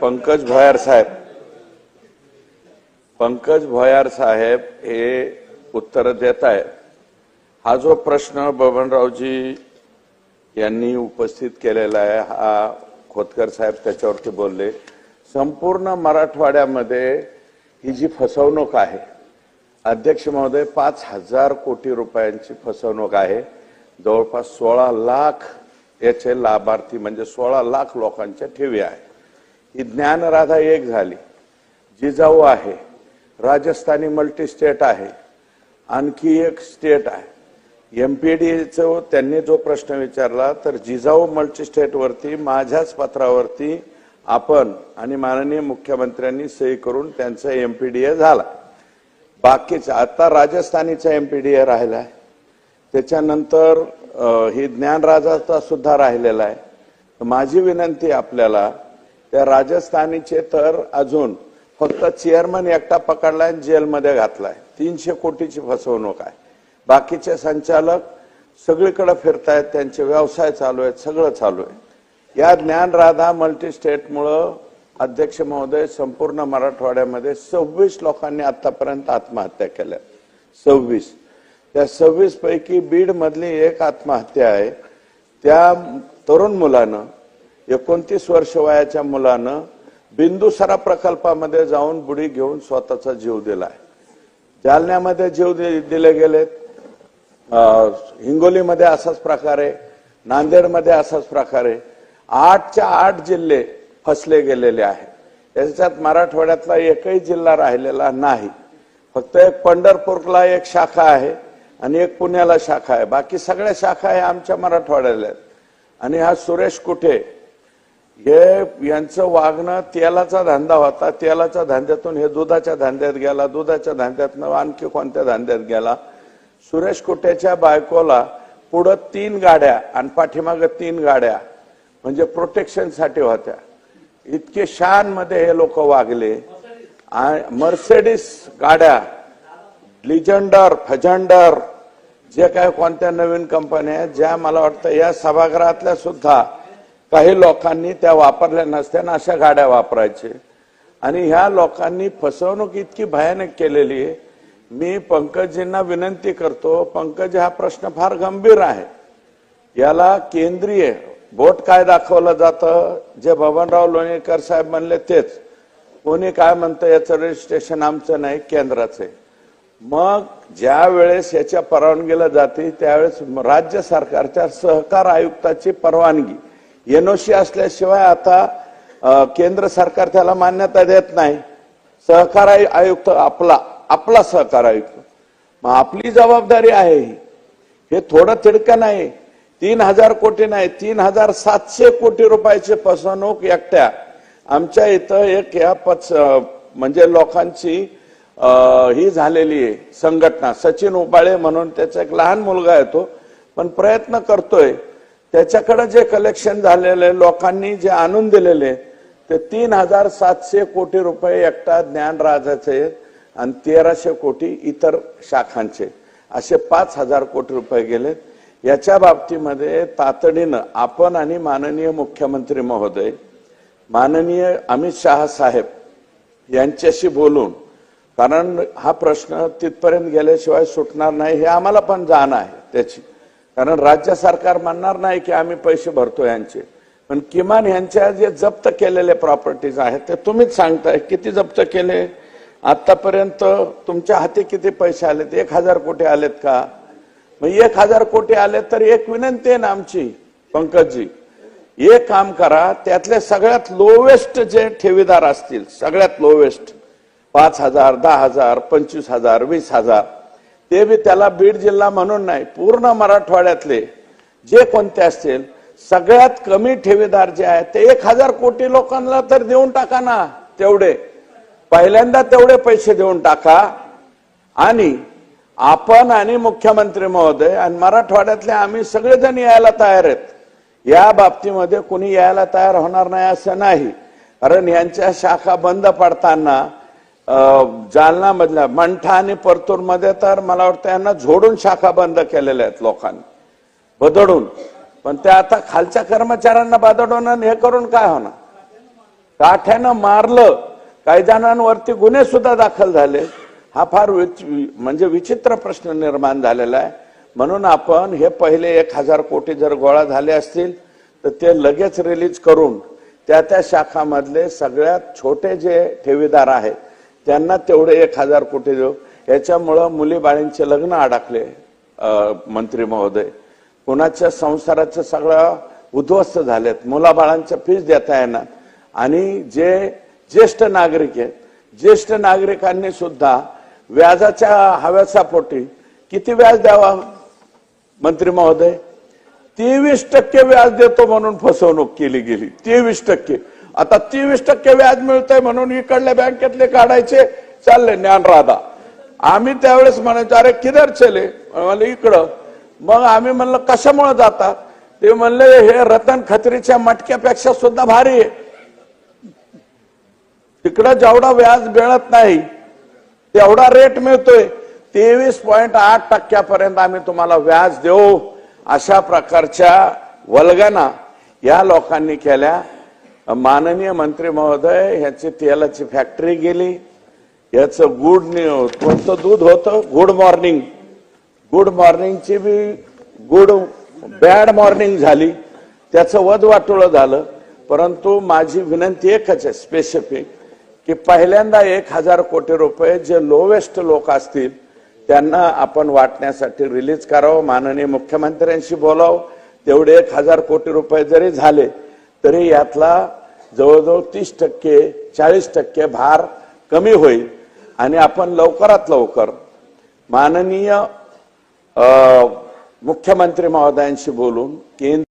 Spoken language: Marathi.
पंकज भोयार साहेब. पंकज भोयार साहेब हे उत्तर देत आहेत. हा जो प्रश्न बबनरावजी यांनी उपस्थित केलेला आहे हा खोतकर साहेब त्याच्यावरती बोलले. संपूर्ण मराठवाड्यामध्ये ही जी फसवणूक आहे अध्यक्ष महोदय पाच हजार कोटी रुपयांची फसवणूक आहे. जवळपास सोळा लाख याचे लाभार्थी म्हणजे सोळा लाख लोकांच्या ठेवी आहे ही ज्ञानराधा एक झाली जिजाऊ आहे राजस्थानी मल्टी स्टेट आहे आणखी एक स्टेट आहे. एमपीडीचं त्यांनी जो प्रश्न विचारला तर जिजाऊ मल्टी स्टेटवरती माझ्याच पत्रावरती आपण आणि माननीय मुख्यमंत्र्यांनी सही करून त्यांचा एमपीडीए झाला. बाकीचा आता राजस्थानीचा एमपीडीए आहे त्याच्यानंतर ही ज्ञानराजाचा सुद्धा राहिलेला आहे. माझी विनंती आपल्याला त्या राजस्थानीचे तर अजून फक्त चेअरमन एकटा पकडलाय आणि जेलमध्ये घातलाय. तीनशे कोटीची फसवणूक आहे. बाकीचे संचालक सगळीकडे फिरतायत त्यांचे व्यवसाय चालू आहेत सगळं चालू आहे. या ज्ञानराधा मल्टी स्टेटमुळं अध्यक्ष महोदय संपूर्ण मराठवाड्यामध्ये सव्वीस लोकांनी आतापर्यंत आत्महत्या केल्या. सव्वीस. त्या सव्वीस पैकी बीड मधली एक आत्महत्या आहे. त्या तरुण मुलानं एकोणतीस वर्ष वयाच्या मुलानं बिंदुसरा प्रकल्पामध्ये जाऊन बुडी घेऊन स्वतःचा जीव दिलाय. जालन्यामध्ये जीव दि- दिले गेलेत. हिंगोलीमध्ये असाच प्रकारे नांदेडमध्ये असाच प्रकारे आठच्या आठ जिल्हे फसले गेलेले आहेत. त्याच्यात मराठवाड्यातला एकही जिल्हा राहिलेला नाही. फक्त एक पंढरपूरला एक शाखा आहे आणि एक पुण्याला शाखा आहे. बाकी सगळ्या शाखा आहे आमच्या मराठवाड्याला आहेत. आणि हा सुरेश कुठे हे यांचं वागणं तेलाचा धंदा होता. तेलाच्या धंद्यातून हे दुधाच्या धंद्यात गेला. दुधाच्या धंद्यातनं आणखी कोणत्या धंद्यात गेला? सुरेश कुटेच्या बायकोला पुढं तीन गाड्या आणि पाठीमागं तीन गाड्या म्हणजे प्रोटेक्शनसाठी होत्या. इतके शानमध्ये हे लोक वागले. मर्सेडिस गाड्या लिजंडर फजंडर जे काय कोणत्या नवीन कंपन्या आहेत ज्या मला वाटतं या सभागृहातल्या सुद्धा काही लोकांनी त्या वापरल्या नसत्या अशा गाड्या वापरायचे. आणि ह्या लोकांनी फसवणूक इतकी भयानक केलेली आहे. मी पंकजींना विनंती करतो पंकज हा प्रश्न फार गंभीर आहे. याला केंद्रीय बोट काय दाखवलं जातं? जे बबनराव लोणीकर साहेब म्हणले तेच. कोणी काय म्हणतं याचं रजिस्ट्रेशन आमचं नाही केंद्राचं आहे. मग ज्या वेळेस याच्या परवानगीला जाते त्यावेळेस राज्य सरकारच्या सहकार आयुक्ताची परवानगी. एनओसी असल्याशिवाय आता केंद्र सरकार त्याला मान्यता देत नाही. सहकार आयुक्त आपला आपला सहकार आयुक्त. मग आपली जबाबदारी आहे ही. हे थोडं तिडकं नाही. तीन हजार कोटी नाही तीन हजार सातशे कोटी रुपयाची फसवणूक एकट्या. आमच्या इथं एक या पच म्हणजे लोकांची ही झालेली आहे संघटना. सचिन उबाळे म्हणून त्याचा एक लहान मुलगा आहे तो. पण प्रयत्न करतोय. त्याच्याकडे जे कलेक्शन झालेले लोकांनी जे आणून दिलेले ते तीन हजार सातशे कोटी रुपये एकटा ज्ञानराजाचे आणि तेराशे कोटी इतर शाखांचे असे पाच हजार कोटी रुपये गेलेत. याच्या बाबतीमध्ये तातडीनं आपण आणि माननीय मुख्यमंत्री महोदय माननीय अमित शहा साहेब यांच्याशी बोलून कारण हा प्रश्न तिथपर्यंत गेल्याशिवाय सुटणार नाही हे आम्हाला पण जाण आहे त्याची. कारण राज्य सरकार म्हणणार नाही की आम्ही पैसे भरतो यांचे. पण किमान यांच्या जे जप्त केलेले प्रॉपर्टीज आहेत ते तुम्हीच सांगताय. किती जप्त केले? आतापर्यंत तुमच्या हाती किती पैसे आलेत? एक हजार कोटी आलेत का? मग एक हजार कोटी आले तर एक विनंती आहे ना आमची पंकजजी. एक काम करा त्यातले सगळ्यात लोवेस्ट जे ठेवीदार असतील सगळ्यात लोवेस्ट पाच हजार दहा हजार पंचवीस हजार वीस हजार ते बी त्याला बीड जिल्हा म्हणून नाही पूर्ण मराठवाड्यातले जे कोणते असतील सगळ्यात कमी ठेवीदार जे आहेत ते एक हजार कोटी लोकांना तर देऊन टाका ना तेवढे. पहिल्यांदा तेवढे पैसे देऊन टाका. आणि आपण आणि मुख्यमंत्री महोदय आणि मराठवाड्यातले आम्ही सगळेजण यायला तयार आहेत. या बाबतीमध्ये कुणी यायला तयार होणार नाही असं नाही. कारण यांच्या शाखा बंद पडताना जालनामधल्या मंठा आणि परतूरमध्ये तर मला वाटतं यांना झोडून शाखा बंद केलेल्या आहेत लोकांनी. बदडून. पण ते आता खालच्या कर्मचाऱ्यांना बदडून आणि हे करून काय होणार? काठ्यानं मारलं काही जणांवरती गुन्हे सुद्धा दाखल झाले. हा फार विच- म्हणजे विचित्र प्रश्न निर्माण झालेला आहे. म्हणून आपण हे पहिले एक हजार कोटी जर गोळा झाले असतील तर ते लगेच रिलीज करून त्या त्या शाखामधले सगळ्यात छोटे जे ठेवीदार आहेत त्यांना तेवढे एक हजार कोटी देऊ. याच्यामुळं मुली बाळींचे लग्न अडकले मंत्री महोदय. कोणाच्या संसाराचं सगळं उद्ध्वस्त झालेत. मुलाबाळांच्या फीज देता येणार. आणि जे ज्येष्ठ नागरिक आहेत ज्येष्ठ नागरिकांनी सुद्धा व्याजाच्या हव्यासापोटी किती व्याज द्यावा मंत्री महोदय? तेवीस टक्के व्याज देतो म्हणून फसवणूक केली गेली. तेवीस टक्के. आता तेवीस टक्के व्याज मिळतंय म्हणून इकडल्या बँकेतले काढायचे चालले ज्ञान राधा. आम्ही त्यावेळेस म्हणायचो अरे किधर चले? म्हणलं इकडं. मग आम्ही म्हणलं कशामुळे जाता? ते म्हणले हे रतन खत्रीच्या मटक्यापेक्षा सुद्धा भारी आहे. तिकडं जेवढा व्याज मिळत नाही तेवढा रेट मिळतोय. तेवीस पॉईंट आठ टक्क्यापर्यंत आम्ही तुम्हाला व्याज देऊ. अशा प्रकारच्या वल्गना या लोकांनी केल्या. माननीय मंत्री महोदय ह्याची तेलाची फॅक्टरी गेली. याचं गुड नि- कोणतं दूध होतं? गुड मॉर्निंग गुड मॉर्निंगची बी गुड बॅड मॉर्निंग झाली. त्याचं वध वाटोळं झालं. परंतु माझी विनंती एकच आहे स्पेसिफिक की पहिल्यांदा एक हजार कोटी रुपये जे लोवेस्ट लोक असतील त्यांना आपण वाटण्यासाठी रिलीज करावं माननीय मुख्यमंत्र्यांशी बोलावं. तेवढे एक हजार कोटी रुपये जरी झाले तरी यातला जवळजवळ तीस टक्के चाळीस टक्के भार कमी होईल आणि आपण लवकरात लवकर माननीय मुख्यमंत्री महोदयांशी बोलून केंद्र